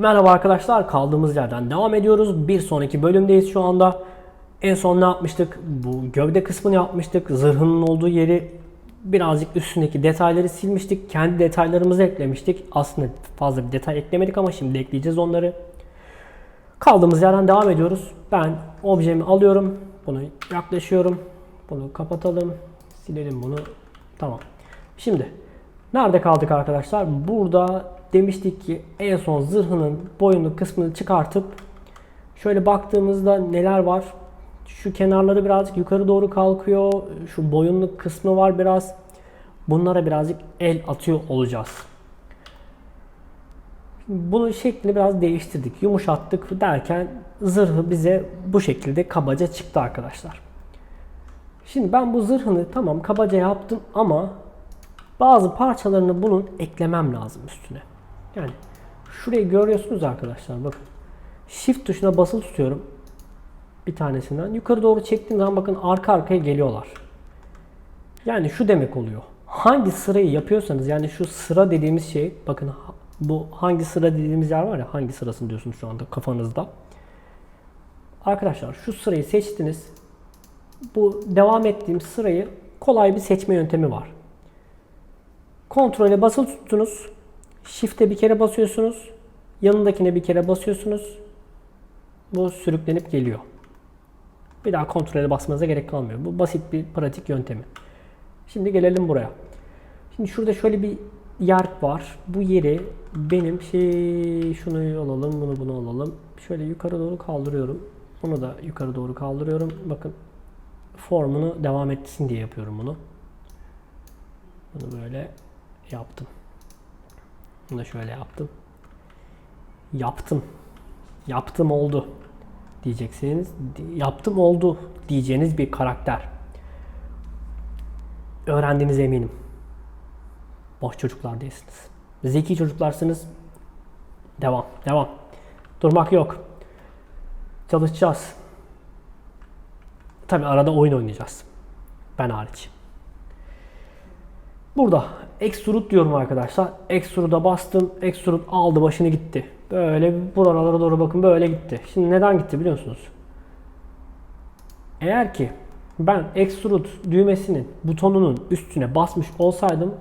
Merhaba arkadaşlar kaldığımız yerden devam ediyoruz. Bir sonraki bölümdeyiz şu anda. En son ne yapmıştık? Bu gövde kısmını yapmıştık. Zırhının olduğu yeri birazcık üstündeki detayları silmiştik. Kendi detaylarımızı eklemiştik. Aslında fazla bir detay eklemedik ama şimdi ekleyeceğiz onları. Kaldığımız yerden devam ediyoruz. Ben objemi alıyorum. Bunu yaklaşıyorum. Bunu kapatalım. Silelim bunu. Tamam. Şimdi nerede kaldık arkadaşlar? Burada demiştik ki en son zırhının boyunlu kısmını çıkartıp şöyle baktığımızda neler var? Şu kenarları birazcık yukarı doğru kalkıyor. Şu boyunlu kısmı var biraz. Bunlara birazcık el atıyor olacağız. Bunun şeklini biraz değiştirdik, yumuşattık derken zırhı bize bu şekilde kabaca çıktı arkadaşlar. Şimdi ben bu zırhını tamam kabaca yaptım ama bazı parçalarını bunun eklemem lazım üstüne. Yani şurayı görüyorsunuz arkadaşlar bakın. Shift tuşuna basılı tutuyorum. Bir tanesinden. Yukarı doğru çektiğim zaman bakın arka arkaya geliyorlar. Yani şu demek oluyor. Hangi sırayı yapıyorsanız yani şu sıra dediğimiz şey bakın bu hangi sıra dediğimiz yer var ya hangi sırasını diyorsunuz şu anda kafanızda. Arkadaşlar şu sırayı seçtiniz. Bu devam ettiğim sırayı kolay bir seçme yöntemi var. Kontrole basılı tuttunuz. Shift'e bir kere basıyorsunuz. Yanındakine bir kere basıyorsunuz. Bu sürüklenip geliyor. Bir daha kontrole basmanıza gerek kalmıyor. Bu basit bir pratik yöntemi. Şimdi gelelim buraya. Şimdi şurada şöyle bir yer var. Bu yeri benim şey şunu alalım, bunu bunu alalım. Şöyle yukarı doğru kaldırıyorum. Bunu da yukarı doğru kaldırıyorum. Bakın formunu devam etsin diye yapıyorum bunu. Bunu böyle yaptım. Bunu da şöyle yaptım. Yaptım. Yaptım oldu diyeceksiniz. Yaptım oldu diyeceğiniz bir karakter. Öğrendiğinize eminim. Boş çocuklar değilsiniz. Zeki çocuklarsınız. Devam, devam. Durmak yok. Çalışacağız. Tabi arada oyun oynayacağız. Ben hariç. Burada extrude diyorum arkadaşlar. Extrude'a bastım. Extrude aldı başını gitti. Böyle buralara doğru bakın böyle gitti. Şimdi neden gitti biliyor musunuz? Eğer ki ben extrude düğmesinin butonunun üstüne basmış olsaydım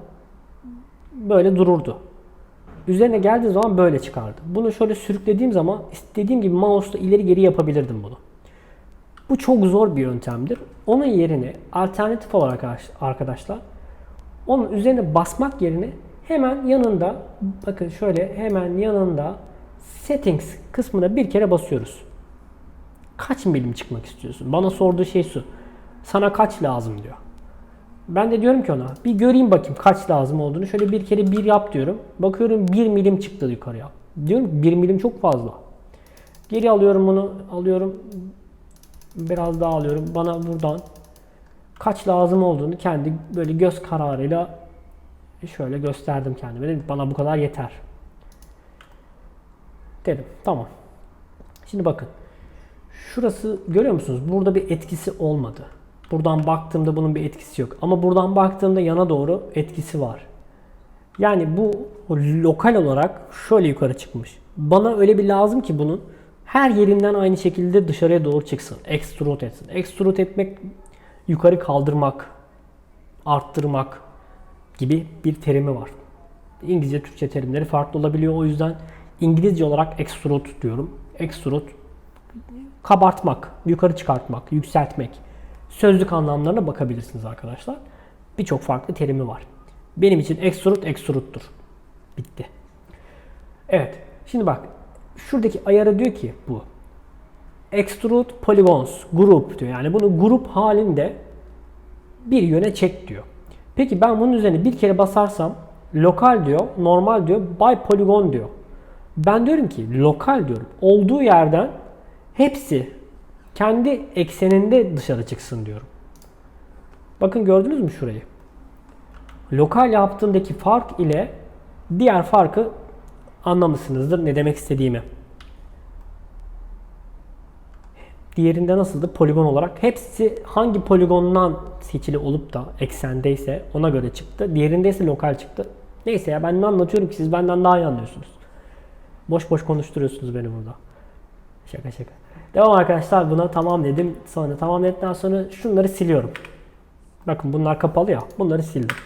böyle dururdu. Üzerine geldiği zaman böyle çıkardı. Bunu şöyle sürüklediğim zaman istediğim gibi mouse'la ileri geri yapabilirdim bunu. Bu çok zor bir yöntemdir. Onun yerine alternatif olarak arkadaşlar onun üzerine basmak yerine hemen yanında bakın şöyle hemen yanında settings kısmına bir kere basıyoruz. Kaç milim çıkmak istiyorsun? Bana sorduğu şey şu. Sana kaç lazım diyor. Ben de diyorum ki ona bir göreyim bakayım kaç lazım olduğunu. Şöyle bir kere bir yap diyorum. Bakıyorum bir milim çıktı yukarıya. Diyorum bir milim çok fazla. Geri alıyorum bunu. Alıyorum. Biraz daha alıyorum. Bana buradan kaç lazım olduğunu kendi böyle göz kararıyla şöyle gösterdim kendime. Dedim bana bu kadar yeter. Dedim tamam. Şimdi bakın. Şurası görüyor musunuz? Burada bir etkisi olmadı. Buradan baktığımda bunun bir etkisi yok. Ama buradan baktığımda yana doğru etkisi var. Yani bu lokal olarak şöyle yukarı çıkmış. Bana öyle bir lazım ki bunun her yerinden aynı şekilde dışarıya doğru çıksın. Extrude etsin. Extrude etmek yukarı kaldırmak, arttırmak gibi bir terimi var. İngilizce, Türkçe terimleri farklı olabiliyor. O yüzden İngilizce olarak extrude diyorum. Extrude kabartmak, yukarı çıkartmak, yükseltmek. Sözlük anlamlarına bakabilirsiniz arkadaşlar. Birçok farklı terimi var. Benim için extrude extrude'dur. Bitti. Evet. Şimdi bak. Şuradaki ayarı diyor ki bu. Extrude polygons group diyor. Yani bunu grup halinde bir yöne çek diyor. Peki ben bunun üzerine bir kere basarsam lokal diyor, normal diyor, by polygon diyor. Ben diyorum ki lokal diyorum. Olduğu yerden hepsi kendi ekseninde dışarı çıksın diyorum. Bakın gördünüz mü şurayı? Lokal yaptığımdaki fark ile diğer farkı anlamışsınızdır ne demek istediğimi. Diğerinde nasıldı? Poligon olarak. Hepsi hangi poligondan seçili olup da eksendeyse ona göre çıktı. Diğerinde ise lokal çıktı. Neyse ya ben ne anlatıyorum ki siz benden daha iyi anlıyorsunuz. Boş boş konuşturuyorsunuz beni burada. Şaka şaka. Devam arkadaşlar buna tamam dedim. Sonra tamam dedikten sonra şunları siliyorum. Bakın bunlar kapalı ya. Bunları sildim.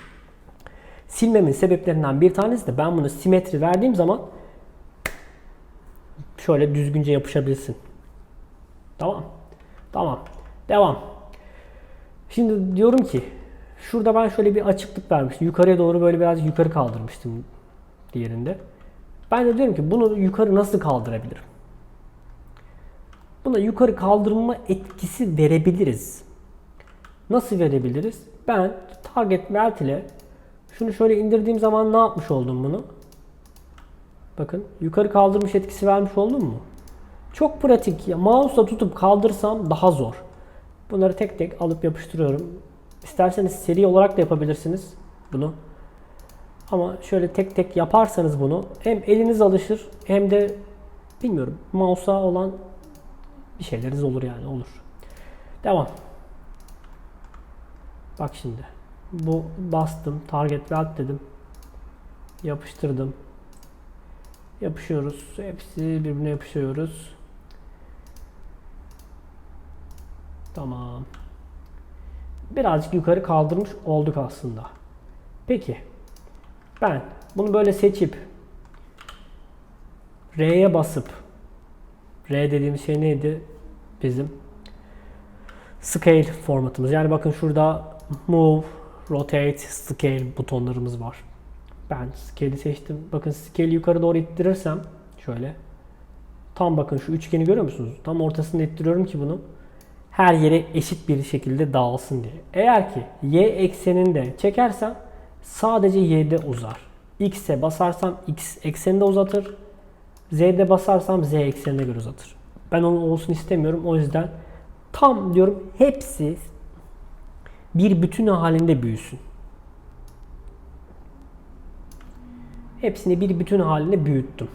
Silmemin sebeplerinden bir tanesi de ben bunu simetri verdiğim zaman şöyle düzgünce yapışabilsin. Tamam. Tamam. Devam. Şimdi diyorum ki şurada ben şöyle bir açıklık vermiştim. Yukarıya doğru böyle biraz yukarı kaldırmıştım diğerinde. Ben de diyorum ki bunu yukarı nasıl kaldırabilirim? Buna yukarı kaldırma etkisi verebiliriz. Nasıl verebiliriz? Ben target melt ile şunu şöyle indirdiğim zaman ne yapmış oldum bunu? Bakın yukarı kaldırmış etkisi vermiş oldum mu? Çok pratik. Ya, mouse'la tutup kaldırsam daha zor. Bunları tek tek alıp yapıştırıyorum. İsterseniz seri olarak da yapabilirsiniz bunu. Ama şöyle tek tek yaparsanız bunu hem eliniz alışır hem de bilmiyorum mouse'a olan bir şeyleriniz olur yani olur. Devam. Bak şimdi. Bu bastım. Target weld dedim. Yapıştırdım. Yapışıyoruz. Hepsi birbirine yapışıyoruz. Tamam. Birazcık yukarı kaldırmış olduk aslında. Peki. Ben bunu böyle seçip R'ye basıp R dediğimiz şey neydi? Bizim scale formatımız. Yani bakın şurada move, rotate, scale butonlarımız var. Ben scale'i seçtim. Bakın scale'i yukarı doğru ittirirsem şöyle tam bakın şu üçgeni görüyor musunuz? Tam ortasında ittiriyorum ki bunu her yere eşit bir şekilde dağılsın diye. Eğer ki y ekseninde çekersem sadece y'de uzar. x'e basarsam x ekseninde uzatır. z'de basarsam z eksenine göre uzatır. Ben onun olsun istemiyorum. O yüzden tam diyorum hepsi bir bütün halinde büyüsün. Hepsini bir bütün halinde büyüttüm.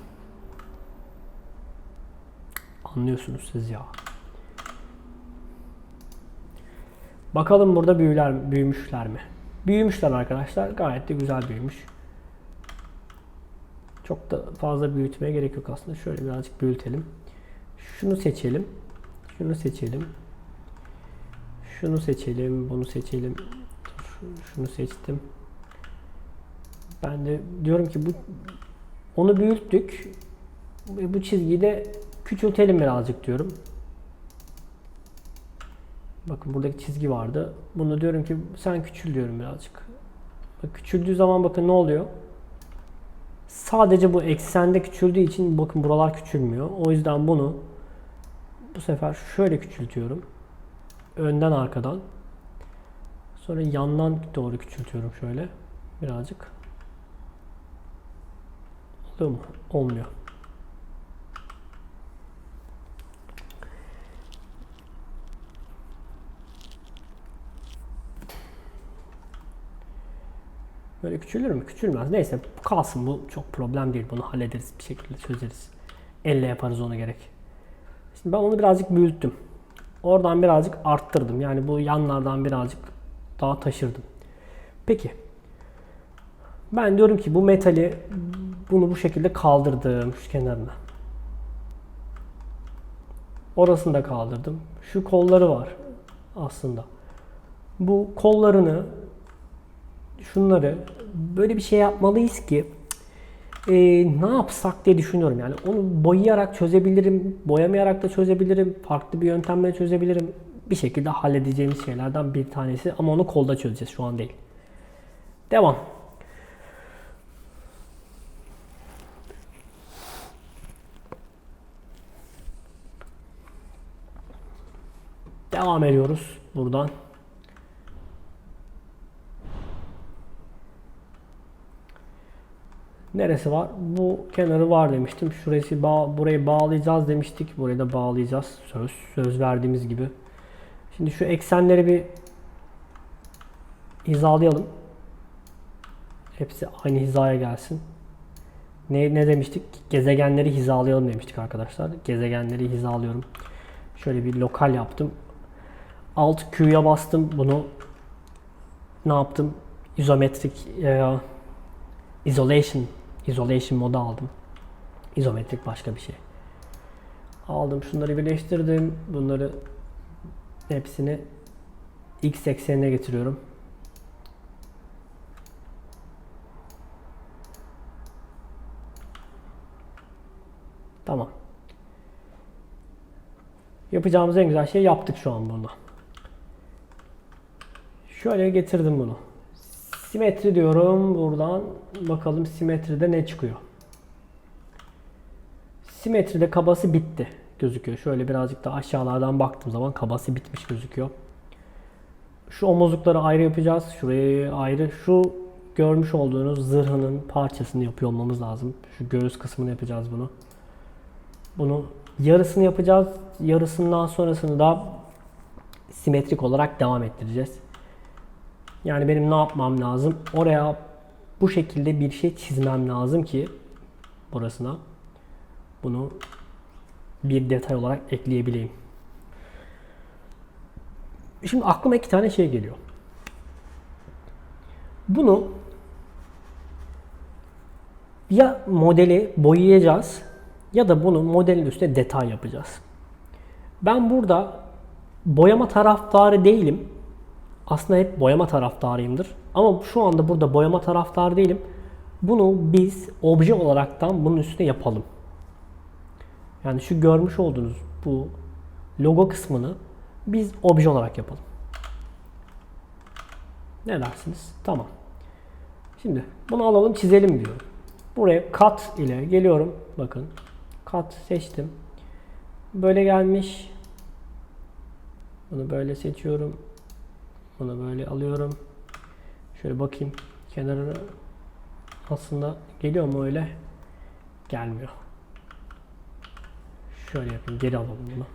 Anlıyorsunuz siz ya. Bakalım burada büyüler, büyümüşler mi? Büyümüşler arkadaşlar. Gayet de güzel büyümüş. Çok da fazla büyütmeye gerek yok aslında. Şöyle birazcık büyütelim. Şunu seçelim. Şunu seçelim. Şunu seçelim. Bunu seçelim. Şunu seçtim. Ben de diyorum ki bu onu büyüttük. Bu çizgiyi de küçültelim birazcık diyorum. Bakın buradaki çizgi vardı. Bunu diyorum ki sen küçül diyorum birazcık. Bak, küçüldüğü zaman bakın ne oluyor? Sadece bu eksende küçüldüğü için bakın buralar küçülmüyor. O yüzden bunu bu sefer şöyle küçültüyorum. Önden arkadan. Sonra yandan doğru küçültüyorum şöyle. Birazcık. Oluyor mu? Olmuyor. Böyle küçülür mü? Küçülmez. Neyse kalsın bu çok problem değil. Bunu hallederiz bir şekilde çözeriz. Elle yaparız onu gerek. Şimdi ben onu birazcık büyüttüm. Oradan birazcık arttırdım. Yani bu yanlardan birazcık daha taşırdım. Peki. Ben diyorum ki bu metali bunu bu şekilde kaldırdım şu kenarına. Orasını da kaldırdım. Şu kolları var aslında. Bu kollarını şunları böyle bir şey yapmalıyız ki e, ne yapsak diye düşünüyorum. Yani onu boyayarak çözebilirim, boyamayarak da çözebilirim, farklı bir yöntemle çözebilirim. Bir şekilde halledeceğimiz şeylerden bir tanesi ama onu kolda çözeceğiz şu an değil. Devam. Devam ediyoruz buradan. Neresi var? Bu kenarı var demiştim. Şurası bağ, burayı bağlayacağız demiştik. Burayı da bağlayacağız. Söz söz verdiğimiz gibi. Şimdi şu eksenleri bir hizalayalım. Hepsi aynı hizaya gelsin. Ne, ne demiştik? Gezegenleri hizalayalım demiştik arkadaşlar. Gezegenleri hizalıyorum. Şöyle bir lokal yaptım. Alt Q'ya bastım. Bunu ne yaptım? İzometrik e, isolation isolation modu aldım. İzometrik başka bir şey. Aldım şunları birleştirdim. Bunları hepsini x eksenine getiriyorum. Tamam. Yapacağımız en güzel şeyi yaptık şu an burada. Şöyle getirdim bunu. Simetri diyorum. Buradan bakalım simetride ne çıkıyor. Simetride kabası bitti gözüküyor. Şöyle birazcık da aşağılardan baktığım zaman kabası bitmiş gözüküyor. Şu omuzlukları ayrı yapacağız. Şurayı ayrı. Şu görmüş olduğunuz zırhının parçasını yapıyor olmamız lazım. Şu göğüs kısmını yapacağız bunu. Bunu yarısını yapacağız. Yarısından sonrasını da simetrik olarak devam ettireceğiz. Yani benim ne yapmam lazım? Oraya bu şekilde bir şey çizmem lazım ki burasına bunu bir detay olarak ekleyebileyim. Şimdi aklıma iki tane şey geliyor. Bunu ya modeli boyayacağız ya da bunu modelin üstüne detay yapacağız. Ben burada boyama taraftarı değilim. Aslında hep boyama taraftarıyımdır. Ama şu anda burada boyama taraftarı değilim. Bunu biz obje olaraktan bunun üstüne yapalım. Yani şu görmüş olduğunuz bu logo kısmını biz obje olarak yapalım. Ne dersiniz? Tamam. Şimdi bunu alalım çizelim diyorum. Buraya kat ile geliyorum. Bakın. Kat seçtim. Böyle gelmiş. Bunu böyle seçiyorum. Bunu böyle alıyorum. Şöyle bakayım. Kenarına aslında geliyor mu öyle? Gelmiyor. Şöyle yapayım. Geri alalım bunu.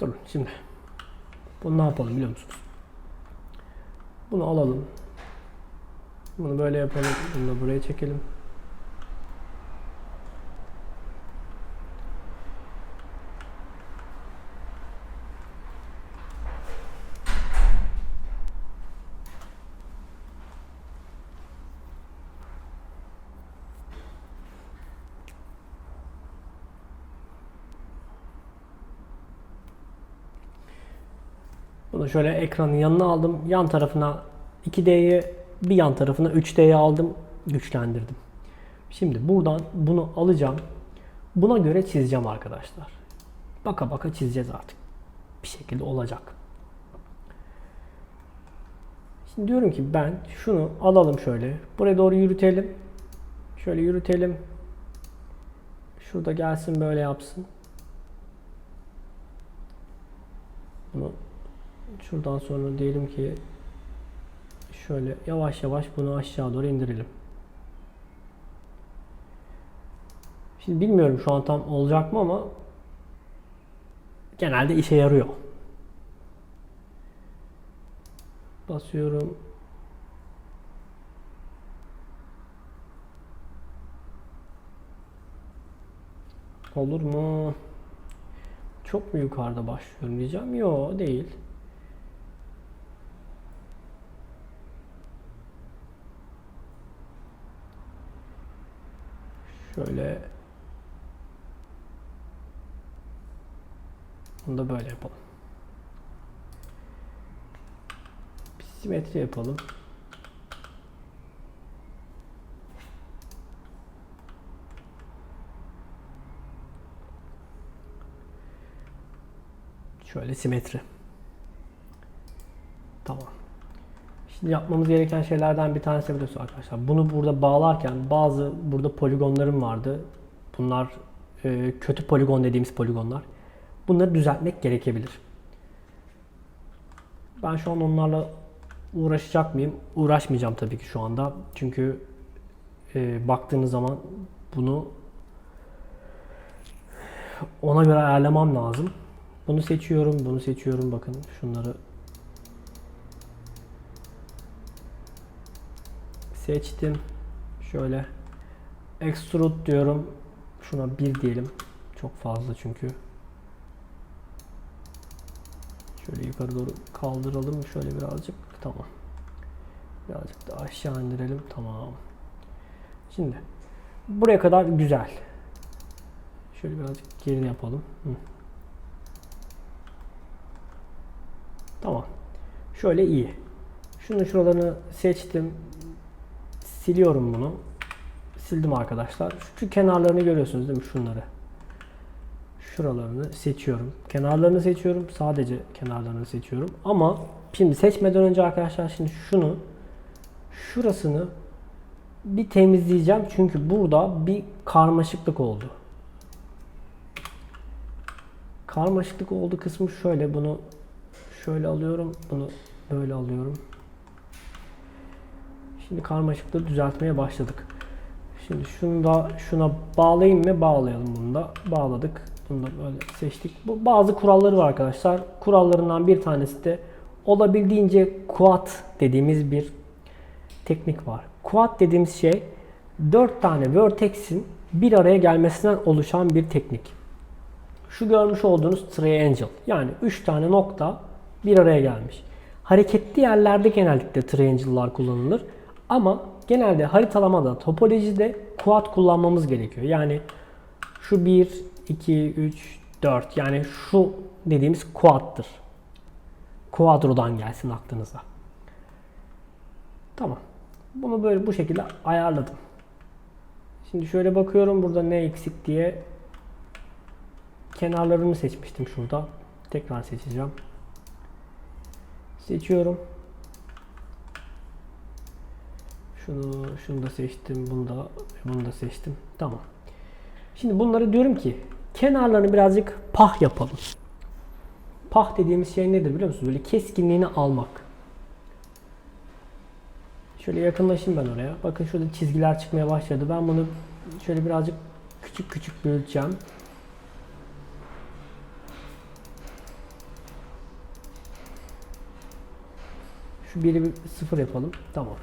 Durun şimdi. Bunu ne yapalım biliyor musunuz? Bunu alalım. Bunu böyle yapalım. Bunu da buraya çekelim. Bunu şöyle ekranın yanına aldım. Yan tarafına 2D'yi bir yan tarafına 3D'ye aldım. Güçlendirdim. Şimdi buradan bunu alacağım. Buna göre çizeceğim arkadaşlar. Baka baka çizeceğiz artık. Bir şekilde olacak. Şimdi diyorum ki ben şunu alalım şöyle. Buraya doğru yürütelim. Şöyle yürütelim. Şurada gelsin böyle yapsın. Bunu Şuradan sonra diyelim ki şöyle yavaş yavaş bunu aşağı doğru indirelim. Şimdi bilmiyorum şu an tam olacak mı ama genelde işe yarıyor. Basıyorum. Olur mu? Çok mu yukarıda başlıyorum diyeceğim. Yok değil. Şöyle bunu da böyle yapalım. Bir simetri yapalım. Şöyle simetri. Tamam. Yapmamız gereken şeylerden bir tanesi biliyorsunuz arkadaşlar. Bunu burada bağlarken bazı burada poligonlarım vardı. Bunlar e, kötü poligon dediğimiz poligonlar. Bunları düzeltmek gerekebilir. Ben şu an onlarla uğraşacak mıyım? Uğraşmayacağım tabii ki şu anda. Çünkü e, baktığınız zaman bunu ona göre ayarlamam lazım. Bunu seçiyorum, bunu seçiyorum. Bakın şunları seçtim. Şöyle extrude diyorum. Şuna bir diyelim. Çok fazla çünkü. Şöyle yukarı doğru kaldıralım. Şöyle birazcık. Tamam. Birazcık da aşağı indirelim. Tamam. Şimdi buraya kadar güzel. Şöyle birazcık geri yapalım. Hı. Tamam. Şöyle iyi. Şunun şuralarını seçtim. Siliyorum bunu. Sildim arkadaşlar. Şu kenarlarını görüyorsunuz değil mi? Şunları. Şuralarını seçiyorum. Kenarlarını seçiyorum. Sadece kenarlarını seçiyorum. Ama şimdi seçmeden önce arkadaşlar şimdi şunu şurasını bir temizleyeceğim. Çünkü burada bir karmaşıklık oldu. Karmaşıklık oldu kısmı şöyle. Bunu şöyle alıyorum. Bunu böyle alıyorum. Şimdi karmaşıklığı düzeltmeye başladık. Şimdi şunu da şuna bağlayayım mı? Bağlayalım bunu da. Bağladık. Bunu da böyle seçtik. Bu bazı kuralları var arkadaşlar. Kurallarından bir tanesi de olabildiğince quat dediğimiz bir teknik var. Quad dediğimiz şey 4 tane vertex'in bir araya gelmesinden oluşan bir teknik. Şu görmüş olduğunuz triangle yani 3 tane nokta bir araya gelmiş. Hareketli yerlerde genellikle triangle'lar kullanılır ama genelde haritalamada, topolojide quad kullanmamız gerekiyor. Yani şu 1, 2, 3, 4 yani şu dediğimiz quad'dır. Quadro'dan gelsin aklınıza. Tamam. Bunu böyle bu şekilde ayarladım. Şimdi şöyle bakıyorum burada ne eksik diye. Kenarlarını seçmiştim şurada. Tekrar seçeceğim. Seçiyorum. Şunu, şunu da seçtim. Bunu da, bunu da seçtim. Tamam. Şimdi bunları diyorum ki kenarlarını birazcık pah yapalım. Pah dediğimiz şey nedir biliyor musunuz? Böyle keskinliğini almak. Şöyle yakınlaşayım ben oraya. Bakın şurada çizgiler çıkmaya başladı. Ben bunu şöyle birazcık küçük küçük büyüteceğim. Şu biri bir sıfır yapalım. Tamam.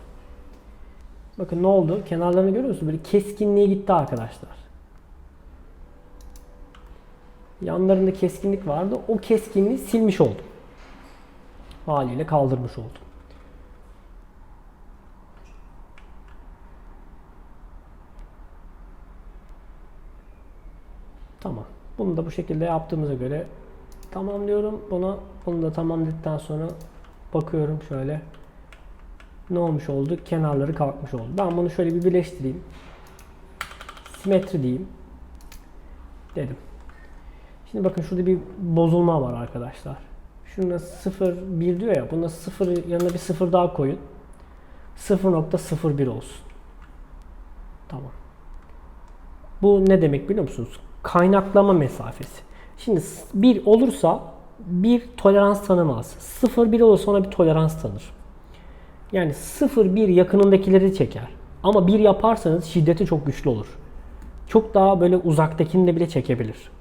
Bakın ne oldu? Kenarlarını görüyor musunuz? Böyle keskinliği gitti arkadaşlar. Yanlarında keskinlik vardı. O keskinliği silmiş oldum. Haliyle kaldırmış oldum. Tamam. Bunu da bu şekilde yaptığımıza göre tamam diyorum. Buna bunu da tamam dedikten sonra bakıyorum şöyle. Ne olmuş oldu? Kenarları kalkmış oldu. Ben bunu şöyle bir birleştireyim. Simetri diyeyim. Dedim. Şimdi bakın şurada bir bozulma var arkadaşlar. Şuna 0 1 diyor ya. Buna 0 yanına bir 0 daha koyun. 0.01 olsun. Tamam. Bu ne demek biliyor musunuz? Kaynaklama mesafesi. Şimdi 1 olursa bir tolerans tanımaz. 0 1 olursa ona bir tolerans tanır. Yani 0 1 yakınındakileri çeker. Ama 1 yaparsanız şiddeti çok güçlü olur. Çok daha böyle uzaktakini de bile çekebilir.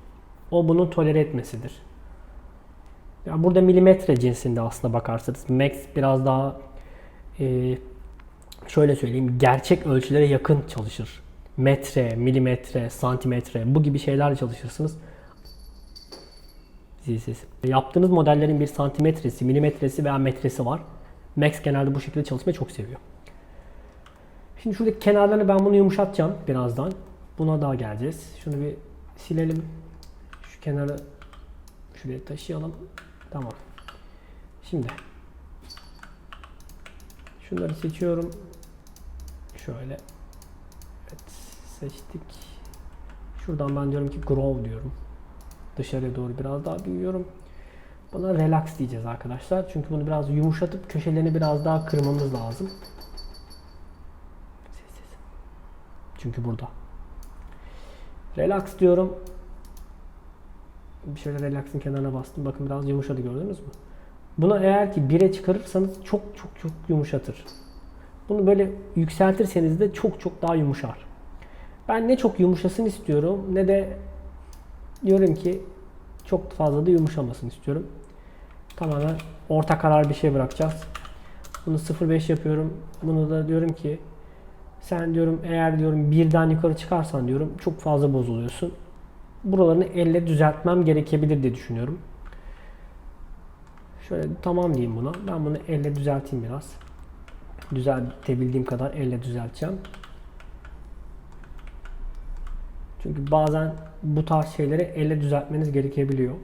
O bunu tolere etmesidir. Ya burada milimetre cinsinde aslında bakarsanız max biraz daha e, şöyle söyleyeyim gerçek ölçülere yakın çalışır. Metre, milimetre, santimetre bu gibi şeylerle çalışırsınız. Zilsiz. Yaptığınız modellerin bir santimetresi, milimetresi veya metresi var. Max genelde bu şekilde çalışmayı çok seviyor. Şimdi şuradaki kenarlarını ben bunu yumuşatacağım birazdan. Buna daha geleceğiz. Şunu bir silelim. Şu kenarı şuraya taşıyalım. Tamam. Şimdi şunları seçiyorum. Şöyle. Evet seçtik. Şuradan ben diyorum ki grow diyorum. Dışarıya doğru biraz daha büyüyorum. Buna relax diyeceğiz arkadaşlar. Çünkü bunu biraz yumuşatıp köşelerini biraz daha kırmamız lazım. Çünkü burada. Relax diyorum. Bir şöyle relax'ın kenarına bastım. Bakın biraz yumuşadı gördünüz mü? Buna eğer ki 1'e çıkarırsanız çok çok çok yumuşatır. Bunu böyle yükseltirseniz de çok çok daha yumuşar. Ben ne çok yumuşasın istiyorum ne de diyorum ki çok fazla da yumuşamasın istiyorum. Tamamen orta karar bir şey bırakacağız. Bunu 0.5 yapıyorum. Bunu da diyorum ki sen diyorum eğer diyorum birden yukarı çıkarsan diyorum çok fazla bozuluyorsun. Buralarını elle düzeltmem gerekebilir diye düşünüyorum. Şöyle tamam diyeyim buna. Ben bunu elle düzelteyim biraz. Düzeltebildiğim kadar elle düzelteceğim. Çünkü bazen bu tarz şeyleri elle düzeltmeniz gerekebiliyor.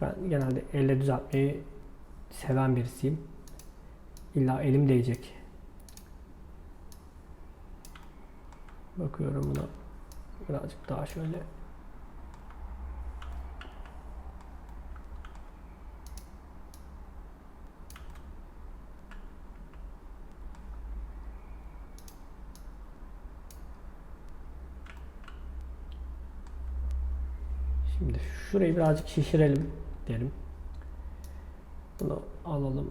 Ben genelde elle düzeltmeyi seven birisiyim. İlla elim değecek. Bakıyorum buna. Birazcık daha şöyle. Şimdi şurayı birazcık şişirelim derim. Bunu alalım.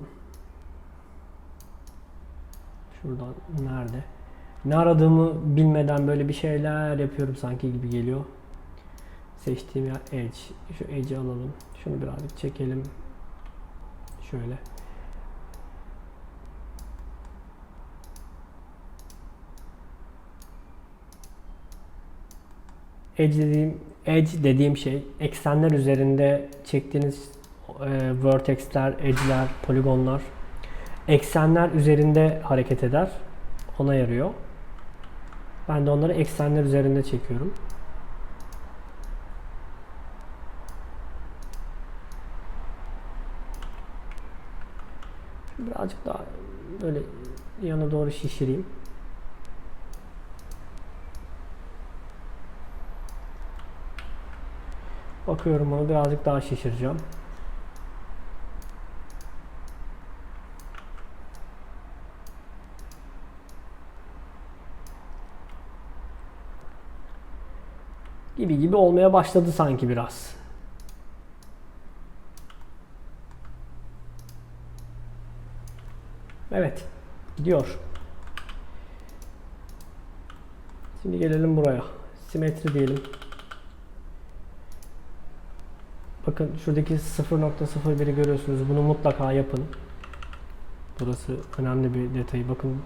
Şuradan nerede? Ne aradığımı bilmeden böyle bir şeyler yapıyorum sanki gibi geliyor. Seçtiğim yer Edge. Şu Edge'i alalım. Şunu birazcık çekelim. Şöyle. Edge dediğim Edge dediğim şey eksenler üzerinde çektiğiniz e, vertexler, edge'ler, poligonlar eksenler üzerinde hareket eder. Ona yarıyor. Ben de onları eksenler üzerinde çekiyorum. Birazcık daha böyle yana doğru şişireyim. Bakıyorum onu birazcık daha şişireceğim. Gibi gibi olmaya başladı sanki biraz. Evet. Gidiyor. Şimdi gelelim buraya. Simetri diyelim. Bakın şuradaki 0.01'i görüyorsunuz. Bunu mutlaka yapın. Burası önemli bir detayı. Bakın.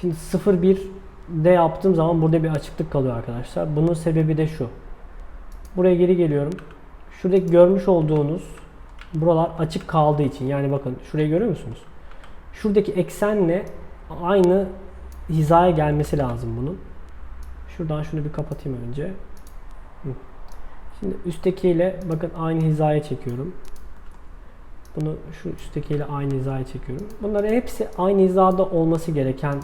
Şimdi 0.1'de yaptığım zaman burada bir açıklık kalıyor arkadaşlar. Bunun sebebi de şu. Buraya geri geliyorum. Şuradaki görmüş olduğunuz buralar açık kaldığı için. Yani bakın şurayı görüyor musunuz? Şuradaki eksenle aynı hizaya gelmesi lazım bunun. Şuradan şunu bir kapatayım önce. Şimdi üsttekiyle bakın aynı hizaya çekiyorum. Bunu şu üsttekiyle aynı hizaya çekiyorum. Bunların hepsi aynı hizada olması gereken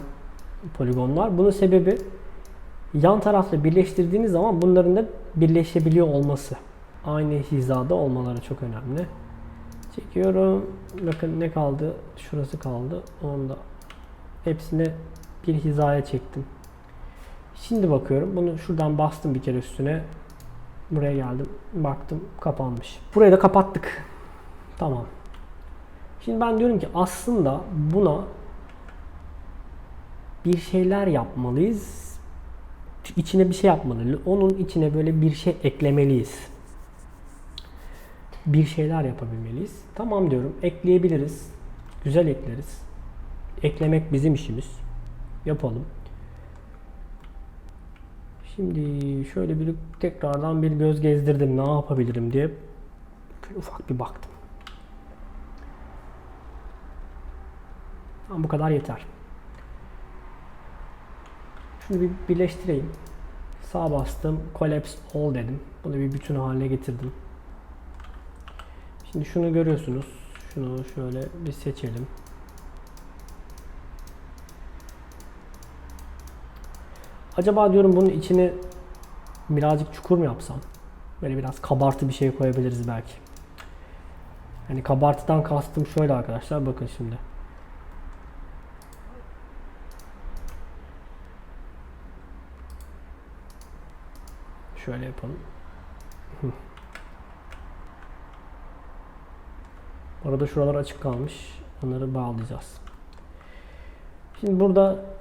poligonlar. Bunun sebebi yan tarafla birleştirdiğiniz zaman bunların da birleşebiliyor olması. Aynı hizada olmaları çok önemli. Çekiyorum. Bakın ne kaldı? Şurası kaldı. Onu da hepsini bir hizaya çektim. Şimdi bakıyorum. Bunu şuradan bastım bir kere üstüne. Buraya geldim. Baktım kapanmış. Burayı da kapattık. Tamam. Şimdi ben diyorum ki aslında buna bir şeyler yapmalıyız. İçine bir şey yapmalı. Onun içine böyle bir şey eklemeliyiz. Bir şeyler yapabilmeliyiz. Tamam diyorum. Ekleyebiliriz. Güzel ekleriz. Eklemek bizim işimiz. Yapalım. Şimdi şöyle bir tekrardan bir göz gezdirdim ne yapabilirim diye ufak bir baktım. Tamam bu kadar yeter. Şunu bir birleştireyim. Sağ bastım. Collapse all dedim. Bunu bir bütün haline getirdim. Şimdi şunu görüyorsunuz. Şunu şöyle bir seçelim. Acaba diyorum bunun içine birazcık çukur mu yapsam? Böyle biraz kabartı bir şey koyabiliriz belki. Yani kabartıdan kastım şöyle arkadaşlar bakın şimdi. Şöyle yapalım. Arada şuralar açık kalmış. Onları bağlayacağız. Şimdi burada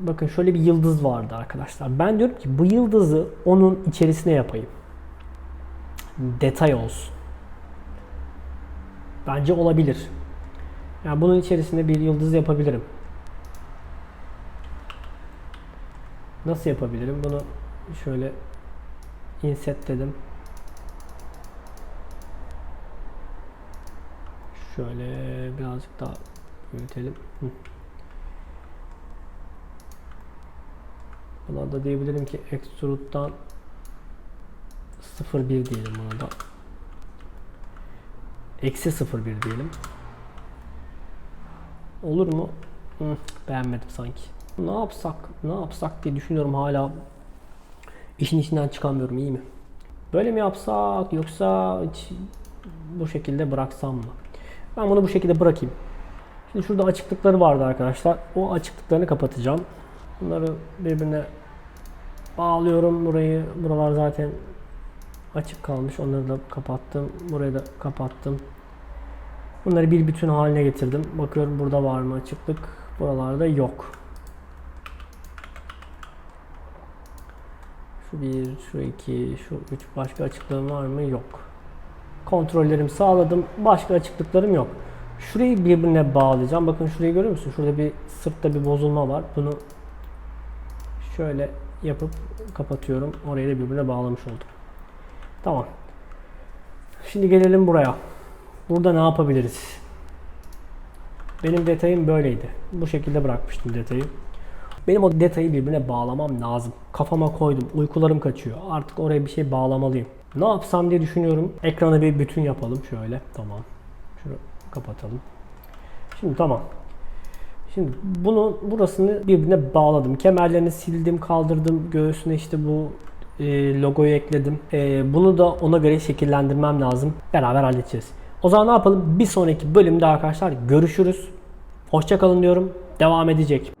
bakın şöyle bir yıldız vardı arkadaşlar. Ben diyorum ki bu yıldızı onun içerisine yapayım. Detay olsun. Bence olabilir. Yani bunun içerisinde bir yıldız yapabilirim. Nasıl yapabilirim? Bunu şöyle inset dedim. Şöyle birazcık daha büyütelim. Hı. Buna da diyebilirim ki extrude'dan 0.1 diyelim buna da. Eksi 0.1 diyelim. Olur mu? Hı, beğenmedim sanki. Ne yapsak, ne yapsak diye düşünüyorum hala. İşin içinden çıkamıyorum iyi mi? Böyle mi yapsak yoksa hiç bu şekilde bıraksam mı? Ben bunu bu şekilde bırakayım. Şimdi şurada açıklıkları vardı arkadaşlar. O açıklıklarını kapatacağım. Bunları birbirine bağlıyorum. Burayı, buralar zaten açık kalmış. Onları da kapattım. Burayı da kapattım. Bunları bir bütün haline getirdim. Bakıyorum burada var mı açıklık. Buralarda yok. Şu bir, şu iki, şu üç başka açıklığım var mı? Yok. Kontrollerimi sağladım. Başka açıklıklarım yok. Şurayı birbirine bağlayacağım. Bakın şurayı görüyor musun? Şurada bir sırtta bir bozulma var. Bunu şöyle yapıp kapatıyorum. Orayı da birbirine bağlamış oldum. Tamam. Şimdi gelelim buraya. Burada ne yapabiliriz? Benim detayım böyleydi. Bu şekilde bırakmıştım detayı. Benim o detayı birbirine bağlamam lazım. Kafama koydum. Uykularım kaçıyor. Artık oraya bir şey bağlamalıyım. Ne yapsam diye düşünüyorum. Ekranı bir bütün yapalım şöyle. Tamam. Şunu kapatalım. Şimdi tamam. Şimdi bunu burasını birbirine bağladım. Kemerlerini sildim, kaldırdım. Göğsüne işte bu e, logoyu ekledim. E, bunu da ona göre şekillendirmem lazım. Beraber halledeceğiz. O zaman ne yapalım? Bir sonraki bölümde arkadaşlar görüşürüz. Hoşçakalın diyorum. Devam edecek.